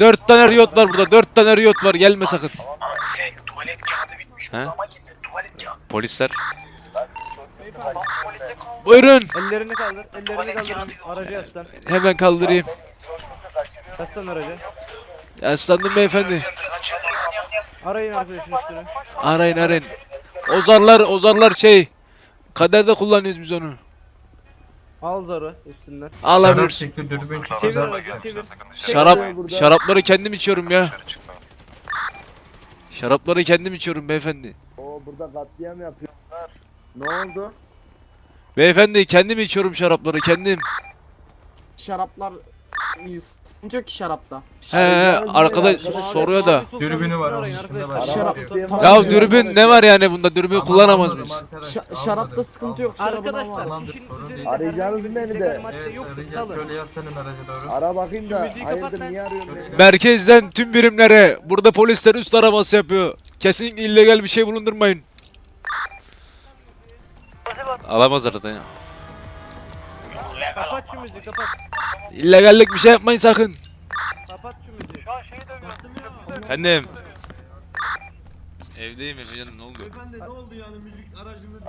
Dört tane Riot var burada. Dört tane Riot var. Gelme sakın. Ansel tuvalet kağıdı bitmiş. He? Tuvalet kağıdı. Polisler. Buyurun. Ellerini kaldır. Ellerini kaldır. Aracı yaslan. Hemen kaldırayım. Yaslan aracı. Yaslandım beyefendi. Arayın arkadaşın üstünü. Arayın arayın. Ozarlar, ozarlar şey. Kaderde kullanıyoruz biz onu. Al zarı üstünden. Alabiliriz. Şekli dürbün Çevir çekiyor. aracı çevir. Şarap, şarapları kendim içiyorum ya. Şarapları kendim içiyorum beyefendi. O burada katliam yapıyor. Ne oldu? Beyefendi kendim içiyorum şarapları kendim. Şaraplar sıkıntı yok ki şarapta. He he arkadaş Arkadaş- soruyor da. Dürbünü var onun üstünde var. Tamam. Ya dürbün ne var yani bunda dürbün kullanamaz mıyız? Şa- şarapta sıkıntı yok. Şarabın ama. Arkadaşlar Tamamdır, işin sorun üzerinde değil. Arayacağınız beni de. illegal madde Evet, yoksa arayacağız. salın. Şöyle yaz senin araca doğru. Ara bakayım da. müziği kapat Hayırdır lan. niye arıyorsun beni? Merkezden tüm birimlere burada polisler üst araması yapıyor. Kesinlikle illegal bir şey bulundurmayın. Alamaz aradan ya. Kapat şu müziği kapat. İllegallik bir şey yapmayın sakın. Kapat şu müziği. Efendim. Evdeyim efendim ne oldu? Beyefendi ne oldu yani müzik aracımız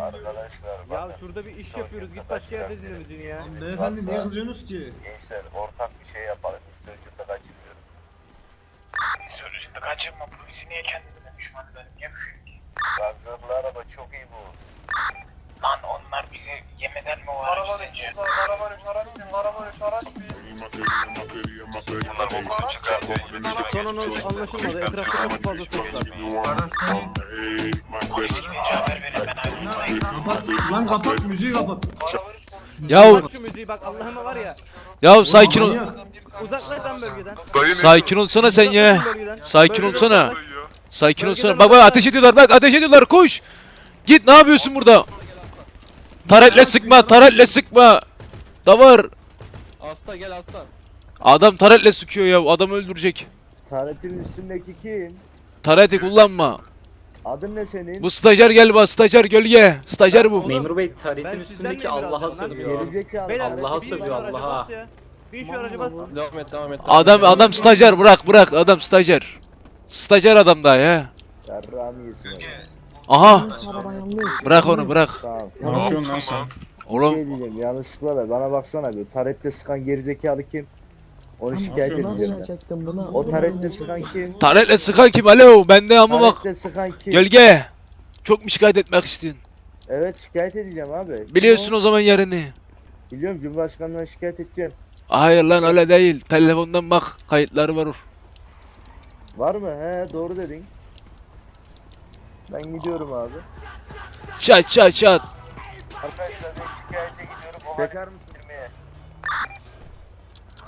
Ya şurada bir iş yapıyoruz. Git başka yerde dinle müziğini ya. Beyefendi niye kızıyorsunuz ki? Gençler ortak bir şey yapalım. Sözcükte kaçırıyoruz. Sözcükte kaçırma bu bizi niye kendimize düşman edelim? Niye bu şey? Lan zırhlı araba çok iyi bu. Lan onlar bizi yemeden mi o aracı sence? Son anons anlaşılmadı. Etrafta çok fazla ses var. Kapat, lan kapat müziği kapat. Ya şu müziği bak Allah'ıma var ya. ya sakin ol. Uzaklaş lan bölgeden. Sakin olsana sen ya. Sakin olsana. Sakin olsana. Bak bak ateş ediyorlar bak ateş ediyorlar koş. Git ne yapıyorsun burada? Taretle sıkma taretle sıkma. Davar. Hasta gel hasta. Adam taretle sıkıyor ya adam öldürecek. Taretin üstündeki kim? Tareti kullanma. Adın ne senin? Bu stajyer gel bak stajyer gölge. Stajyer bu. Memur Bey Ben taretin sizden üstündeki emir Allah'a alacağım lan? sövüyor. Gerizekalı. Beyler, Allah'a sövüyor, şu araca Allah'a. bas ya. Bin şu araca bas. Devam et devam et. Adam adam stajyer bırak bırak adam stajyer. Stajyer adam daha ya. Yarrağımı yesin. Aha. Bırak onu bırak. Tamam. Lan sen. Bir Oğlum şey diyeceğim yanlışlıkla da bana baksana bir. Taretle sıkan gerizekalı kim? Onu şikayet edeceğim ben. O taretle sıkan kim? taretle sıkan kim alo bende ama bak. Sıkan kim? Gölge. Çok mu şikayet etmek istiyorsun? Evet şikayet edeceğim abi. Biliyorsun o? zaman yerini. Biliyorum Cumhurbaşkanlığına şikayet edeceğim. Hayır lan öyle değil. Telefondan bak kayıtları var. Var mı? He doğru dedin. Ben gidiyorum abi. Çat çat çat. Arkadaşlar ben şikayete gidiyorum. Bekar mısın?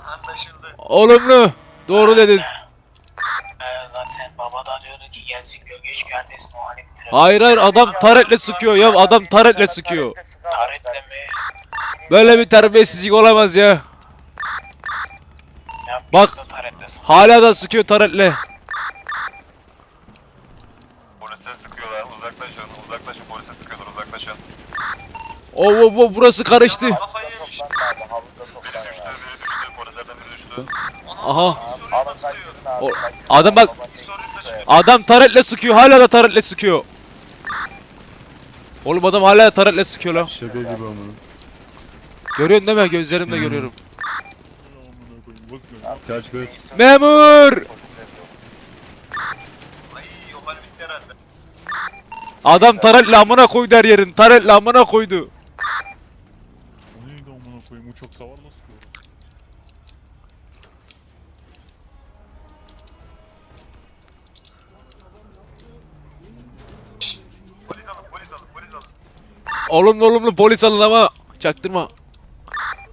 Anlaşıldı. Olumlu. Doğru dedin. Ee, zaten baba da diyordu ki gelsin gölge şikayetlesin o hani bitirelim. Hayır hayır adam taretle sıkıyor ya. Adam taretle sıkıyor. Taretle mi? Böyle bir terbiyesizlik olamaz ya. Ne Bak. Hala da sıkıyor taretle. Polise sıkıyorlar. Uzaklaşın. Uzaklaşın. Polise sıkıyorlar. Uzaklaşın. Oo oo, oo, burası karıştı. Kafayı yemiş. Biri düştü. Biri düştü. Polislerden biri düştü. Aha. O, adam bak. Adam taretle sıkıyor. Hala da taretle sıkıyor. Oğlum adam hala da taretle sıkıyor lan. Şaka gibi ama. Görüyorsun değil mi? Gözlerimle görüyorum. Kaç kaç. Memur! Adam taretle amına koydu her yerin. Taretle amına koydu. Uçak savar nasıl alın. Olumlu olumlu polis alın ama çaktırma.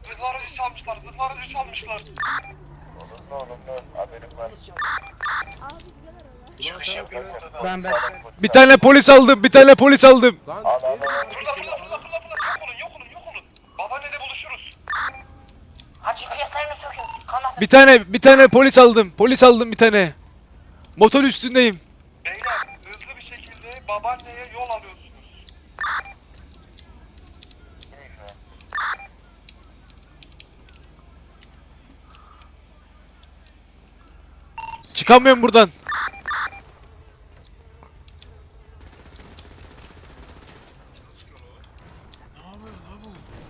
Zırhlı aracı çalmışlar. Zırhlı aracı çalmışlar. Olumlu olumlu haberim var. Çıkış yapıyorum. Ben ben. Bir tane polis aldım. Bir tane polis aldım. Al al al. Fırla fırla Ha GPS'lerimi sökün. Kanal. Bir tane bir tane polis aldım. Polis aldım bir tane. Motor üstündeyim. Beyler hızlı bir şekilde babaanneye yol alıyorsunuz. Çıkamıyorum buradan.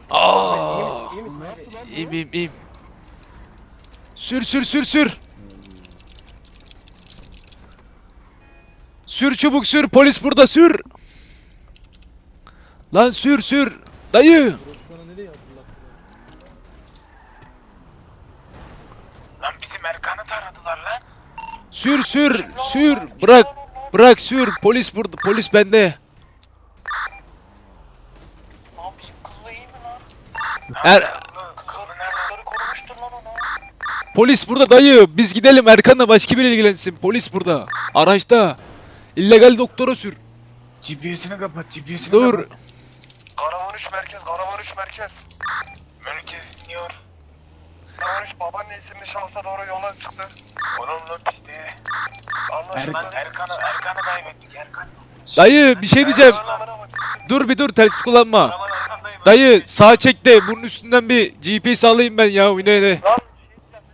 Aa, İyi misin? İyiyim iyiyim. Sür sür sür sür. Sür çubuk sür polis burada sür. Lan sür sür. Dayı. Lan bizim Erkan'ı taradılar lan. Sür sür sür. Bırak. Bırak sür. Polis burada. Polis bende. Lan bizim kızla iyi mi lan? Er Kızları nerede? korumuştur lan onu. Polis burada dayı. Biz gidelim Erkan'la başka biri ilgilensin. Polis burada. Araçta. İllegal doktora sür. GPS'ini kapat, GPS'ini Dur. Karavan 3 merkez, Karavan 3 merkez. Merkez dinliyor. Karavan 3 babaanne isimli şahsa doğru yola çıktı. Onunla piste. Anlaşıldı. Erkan'ı, Erkan'ı kaybettik, Erkan. Dayı bir şey diyeceğim. Dur bir dur telsiz kullanma. Dayı sağ çek de bunun üstünden bir GPS alayım ben ya yine de.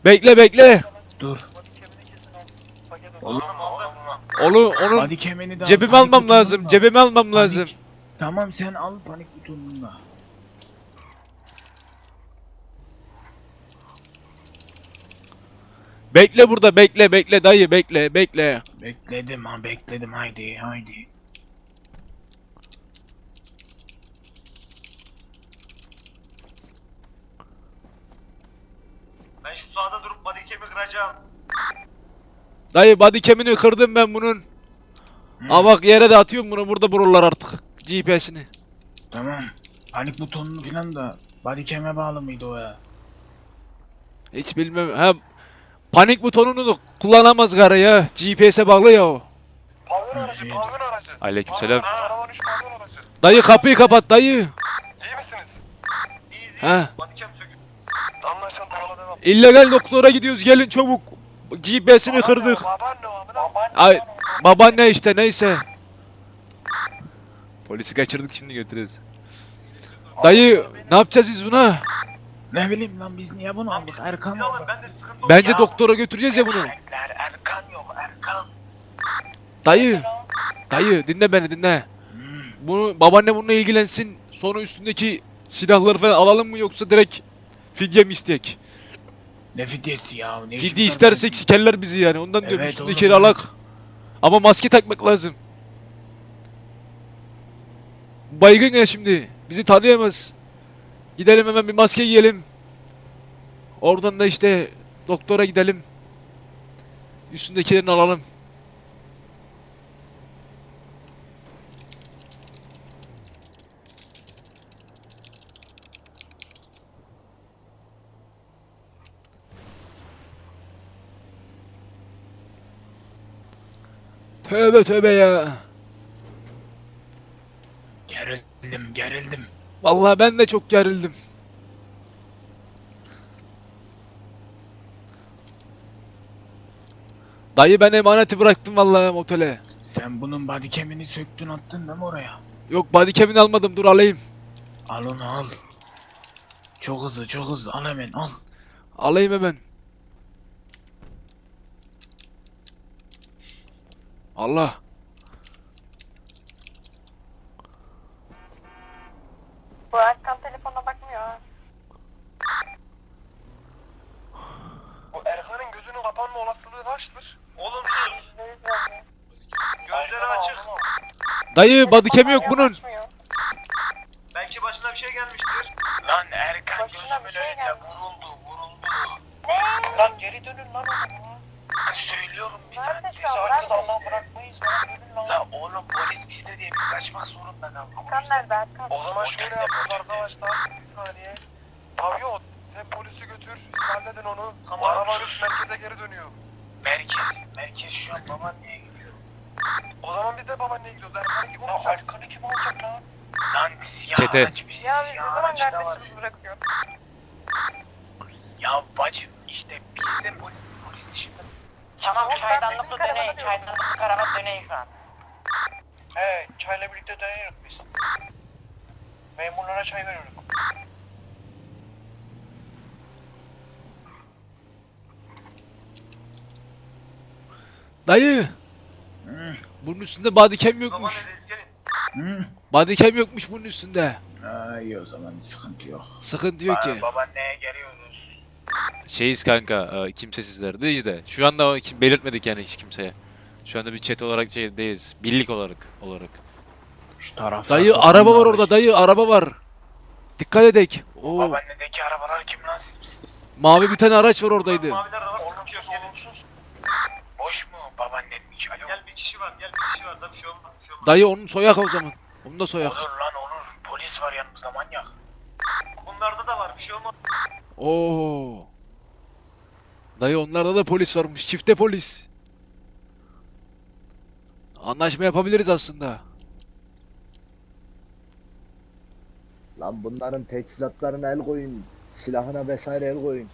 Bekle bekle. Oğlum Onu onu Hadi kemerini de al, cebime panik almam lazım. al. Cebime almam lazım. Tamam sen al panik butonunu da. Bekle burada bekle bekle dayı bekle bekle. Bekledim ha bekledim haydi haydi. Ben şu bodycam'i kıracağım. Dayı body cam'ini kırdım ben bunun. Aa bak yere de atıyorum bunu burada bulurlar artık. GPS'ini. Tamam. Panik butonunu falan da bodycam'e bağlı mıydı o ya? Hiç bilmem. Ha panik butonunu da kullanamaz gara ya. GPS'e bağlı ya o. Pavyon aracı, pavyon aracı. Aleykümselam. Karavan 3 pavyon aracı. Dayı kapıyı kapat dayı. İyi misiniz? İyiyiz, Ha. Bodycam sökün. Anlaşıldı, yola devam. İllegal doktora gidiyoruz gelin çabuk. GPS'ini kırdık. Ay babaanne işte neyse. Polisi kaçırdık şimdi götüreceğiz. Dayı ne yapacağız biz buna? Ne bileyim lan biz niye bunu aldık Erkan orada. Ben de sıkıntı Bence doktora götüreceğiz ya bunu. Erkan yok, Erkan. Dayı. Dayı dinle beni dinle. Bunu babaanne bununla ilgilensin. Sonra üstündeki silahları falan alalım mı yoksa direkt fidye mi istek? Ne fidyesi ya? Ne Fidye istersek sikerler bizi yani. Ondan diyorum Evet, üstündekileri oğlum, alak. Ama maske takmak lazım. Baygın ya şimdi. Bizi tanıyamaz. Gidelim hemen bir maske giyelim. Oradan da işte doktora gidelim. Üstündekilerini alalım. Tövbe tövbe ya. Gerildim gerildim. Vallahi ben de çok gerildim. Dayı ben emaneti bıraktım vallahi motele. Sen bunun bodycam'ini söktün attın değil mi oraya? Yok bodycam'ini almadım dur alayım. Al onu al. Çok hızlı çok hızlı al hemen al. Alayım hemen. Allah. Bu Erkan telefona bakmıyor. Bu Erkan'ın gözünün kapanma olasılığı kaçtır? Olumsuz. Gözleri açık. Dayı bodycam'i yok bunun. Belki başına bir şey gelmiştir. Lan Erkan Başına gözümün bir şey önünde vuruldu, vuruldu. Ne? Lan geri dönün lan oğlum. Söylüyorum bir Nerede tane şu an? Nerede Allah işte? bırakmayız lan dönün lan. La oğlum polis bizde diye biz kaçmak zorunda kaldık. Erkan nerede Erkan? O zaman şöyle yapıyoruz arkadaşlar. Bir saniye. Pavyon sen polisi götür. Halledin onu. Tamam. Araba üst merkeze geri dönüyor. Merkez. Merkez şu an babaanneye gidiyor. O zaman biz de babaanneye gidiyoruz. Erkan'ı kim olacak? Erkan'ı kim olacak lan? Lan siyah Çete. araç bizi Ya biz ne siyah zaman araçta var. kardeşimizi bırakıyor? Ya bacım işte biz de polis, polis dışında. Tamam çaydanlıklı döneyin. Çaydanlıklı karavan döneyin şu an. He çayla birlikte dönüyoruz biz. Memurlara çay veriyoruz. Dayı. Hı, Bunun üstünde bodycam yokmuş. hı. Bodycam yokmuş bunun üstünde. Aa, iyi o zaman sıkıntı yok. Sıkıntı yok ki. Babaanneye geliyoruz. Şeyiz kanka, e, kimsesizlerdeyiz de. Şu anda belirtmedik yani hiç kimseye. Şu anda bir chat olarak şeydeyiz. Birlik olarak olarak. Şu tarafta Dayı araba var orada dayı araba var. Dikkat edek. Oo, Babaannedeki arabalar kim lan? mavi bir tane araç var oradaydı. Maviler de var. Olumsuz olumsuz. Boş mu babaannenin içi? Alo. Gel bir kişi var gel bir kişi var da bir şey olmaz. Bir şey olmaz. Dayı onun soyak o zaman. Onu da soyak. Olur lan olur. Polis var yanımızda manyak. Bunlarda da var bir şey olmaz. Oo. Dayı onlarda da polis varmış. Çifte polis. Anlaşma yapabiliriz aslında. Lan bunların teçhizatlarına el koyun. Silahına vesaire el koyun.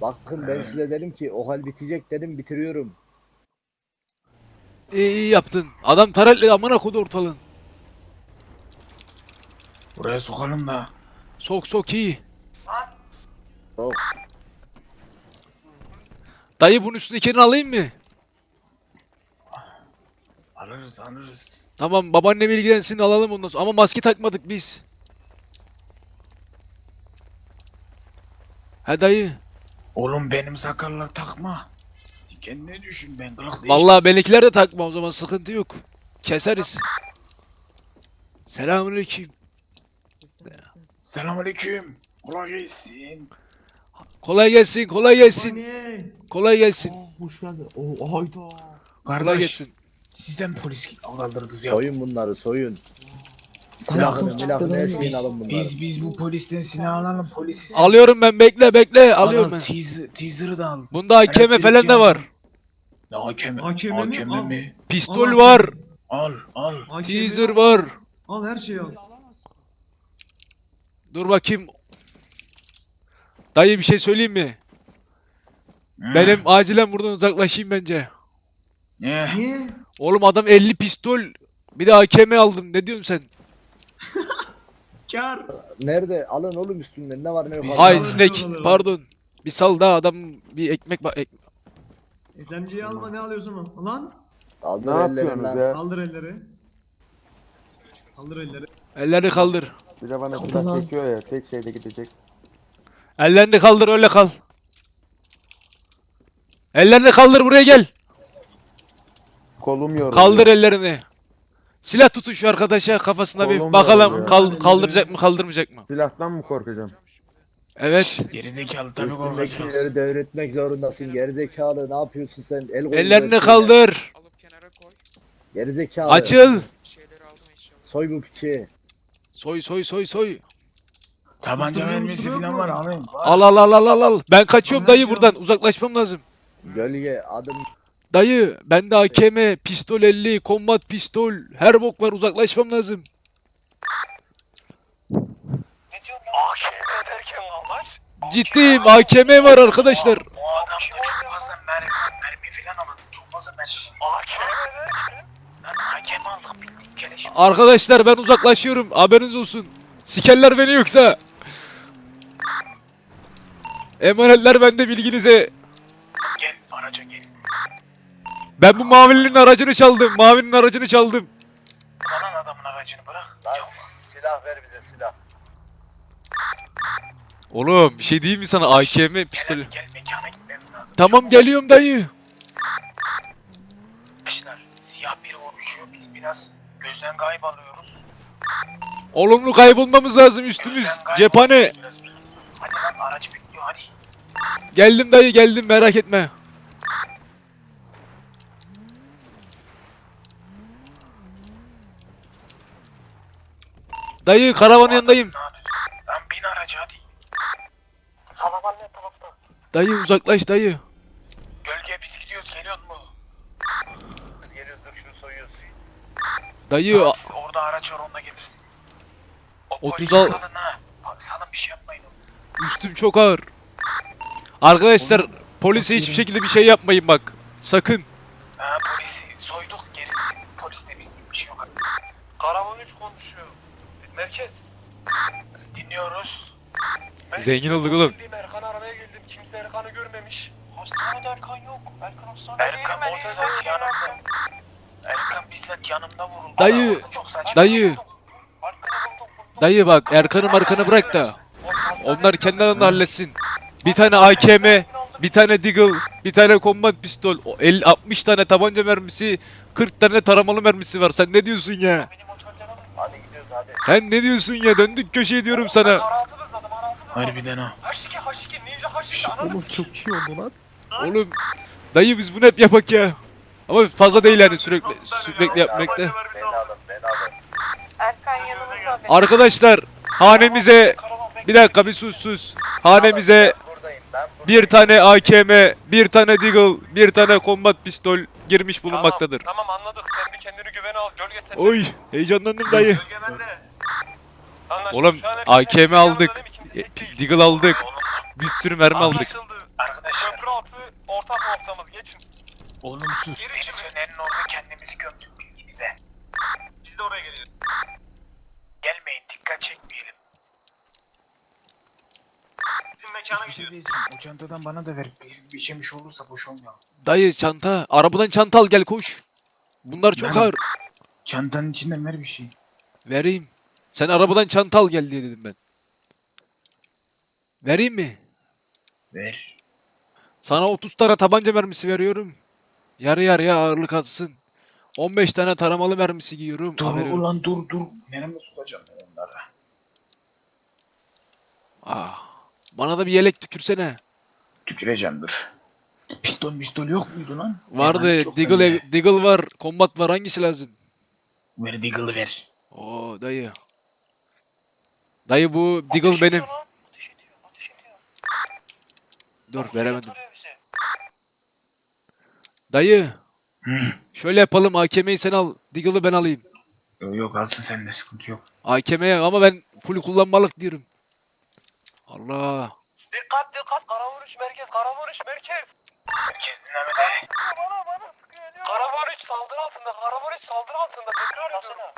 Bakın ben size dedim ki o hal bitecek dedim bitiriyorum. İyi, iyi yaptın. Adam taretli amına kodu ortalığın. Buraya sokalım da. Sok sok iyi. Sok. Dayı bunun üstündekini alayım mı? Alırız alırız. Tamam babaannem ilgilensin alalım ondan sonra. Ama maske takmadık biz. He dayı. Oğlum benim sakallar takma. Sen kendine düşün ben kılık değiştim. Vallahi benimkiler de takma o zaman sıkıntı yok. Keseriz. Selamünaleyküm. Selamünaleyküm. Kolay gelsin. Kolay gelsin, kolay gelsin. Babaanne. Kolay gelsin. Hoş geldin. Oo hayda. Kolay Kardeş gelsin. Sizden polis kaldırdınız ya. Soyun bunları soyun. Silahını milahını her şeyini alın bunları. Biz biz bu polisten silah alalım polisi. Alıyorum ben bekle bekle Al, alıyorum al, ben. Teaser, teaser'ı da al. Bunda AKM falan da var. Ya AKM, AKM mi? AKM mi? Pistol Al, var. Al al. AKM Teaser var. Al her şeyi al. Dur bakayım. Dayı bir şey söyleyeyim mi? Hı. Benim acilen buradan uzaklaşayım bence. Ne? Niye? Oğlum adam 50 pistol bir de AKM aldım. Ne diyorsun sen? Kar. Nerede? Alın oğlum üstünden ne var ne yok. Biz- alın. Hay Alın, sinek. alın, alın. Pardon. Bir sal daha adam bir ekmek bak. Ek... SMG'yi alma ne alıyorsun o? Lan. Kaldır ellerinden. Kaldır elleri. Kaldır elleri. Ellerini kaldır. Bir de bana silah çekiyor ya tek şeyde gidecek. Ellerini kaldır öyle kal. Ellerini kaldır buraya gel. Kolum yoruluyor. Kaldır ellerini. Silah tutun şu arkadaşa kafasına bir Kolum bakalım yoruluyor. kal- kaldıracak mı kaldırmayacak mı? Silahtan mı korkacağım? Evet. Gerizekalı tabii korkacağız. Üstündekileri devretmek zorundasın. Gerizekalı ne yapıyorsun sen? El Ellerini kaldır. Gerizekalı. Açıl. Soy bu piçi. Soy soy soy soy. Tabanca mermisi falan var alayım. Al al al al al al. Ben kaçıyorum dayı buradan. Uzaklaşmam lazım. Gölge adım Dayı bende AKM, pistol 50, kombat pistol, her bok var uzaklaşmam lazım. Ne diyorsun lan? AKM derken amaç? Ciddiyim AKM var arkadaşlar. Bu adamda çok fazla mermi, mermi falan alın. Çok fazla mermi. AKM derken? Lan AKM aldık bildik keleş. Arkadaşlar ben uzaklaşıyorum haberiniz olsun. Sikerler beni yoksa. Emanetler bende bilginize. Gel araca gel. Ben bu mavinin aracını çaldım. Mavinin aracını çaldım. Lan adamın aracını bırak. Çabuk. silah ver bize silah. Oğlum bir şey değil mi sana AKM pistol? Gel, mekana gitmemiz lazım. Tamam geliyorum dayı. Arkadaşlar siyah biri konuşuyor. Biz biraz gözden kayboluyoruz. Olumlu kaybolmamız lazım üstümüz. Gözden Cephane. biraz. Hadi lan araç bekliyor hadi. Geldim dayı geldim merak etme. Dayı karavanın yanındayım. Lan bin araca hadi. Karavan ne tarafta? Dayı uzaklaş dayı. Gölgeye biz gidiyoruz geliyor mu? Geliyoruz dur şunu soyuyoruz. Dayı Siz orada araç var onunla gelirsiniz. O Otuz polisi al- salın ha. Bak salın bir şey yapmayın. üstüm çok ağır. Arkadaşlar polise hiçbir şekilde bir şey yapmayın bak. Sakın. Ha polisi soyduk gerisi. Polis de bir şey yok. Karavan 3 konuşuyor. Merkez. Dinliyoruz. Ben Zengin olduk oğlum. Erkan aramaya geldim. Kimse Erkan'ı görmemiş. Hastanede Erkan yok. Erkan hastanede. Erkan orada yanımda. Erkan bizzat yanımda vuruldu. Dayı, Çok saçma. dayı. Dayı bak Erkan'ı markanı bırak da. Onlar kendi aralarında halletsin. Bir tane AKM, bir tane Deagle, bir tane combat pistol, o 50 60 tane tabanca mermisi, 40 tane taramalı mermisi var. Sen ne diyorsun ya? Benim otelden alın. Hadi gidiyoruz hadi. Sen ne diyorsun ya? Döndük köşeye diyorum sana. Harbiden ha. Oğlum çok iyi oldu lan. Oğlum dayı biz bunu hep yapak ya. Ama fazla değil yani sürekli sürekli yapmakta. Erkan yanımızda. Arkadaşlar hanemize bir dakika bir sus sus. Hanemize bir tane AKM, bir tane Deagle, bir tane combat pistol girmiş bulunmaktadır. Tamam anladık. Sen bir kendini güvene al. Gölge sen. Oy heyecanlandım dayı. Gölge bende. Anlaşıldı. Oğlum Şu an herkes AKM aldık. yanında e, İkimiz tek değil. Deagle aldık. Bir sürü mermi aldık. Anlaşıldı. Arkadaşlar. Köprü altı ortak noktamız. Geçin. Oğlum sus. Geri çıkın. Fener'in orada kendimizi gömdük bilginize. Biz de oraya geliyoruz. Gelmeyin dikkat çekmeyelim. Bizim mekana Bir şey gidiyoruz. diyeceğim. O çantadan bana da ver. Bir, bir şeymiş olursa boş olmayalım. Dayı çanta. Arabadan çanta al gel koş. Bunlar çok Ben- ağır. Çantanın içinden ver bir şey. Vereyim. Sen arabadan çanta al gel diye dedim ben. Vereyim mi? Ver. Sana 30 tane tabanca mermisi veriyorum. Yarı yarıya ağırlık atsın. 15 tane taramalı mermisi giyiyorum. Dur Haberin- ulan dur dur. Nereme sokacağım ben onları? Ah, bana da bir yelek tükürsene. Tüküreceğim dur. Pistol pistol yok muydu lan? Vardı. Deagle, bende. ev- Deagle var. Combat var. Hangisi lazım? Ver Deagle'ı ver. Oo dayı. Dayı bu Deagle benim. Ateş ediyor, ateş ediyor. Dur veremedim. Tarıyor bizi. Dayı. Hı. Şöyle yapalım. AKM'yi sen al. Deagle'ı ben alayım. Yok yok alsın sende sıkıntı yok. AKM'ye ama ben full kullanmalık diyorum. Allah. Dikkat dikkat. Kara vuruş merkez, kara vuruş merkez. Merkez dinlemede. Bana bana sıkıyor. Kara vuruş saldırı altında, kara vuruş saldırı altında. Tekrar ediyorum.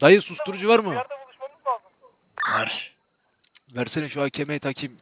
Dayı susturucu var Bir mı? yerde buluşmamız lazım. Var. Versene şu AKM'yi takayım.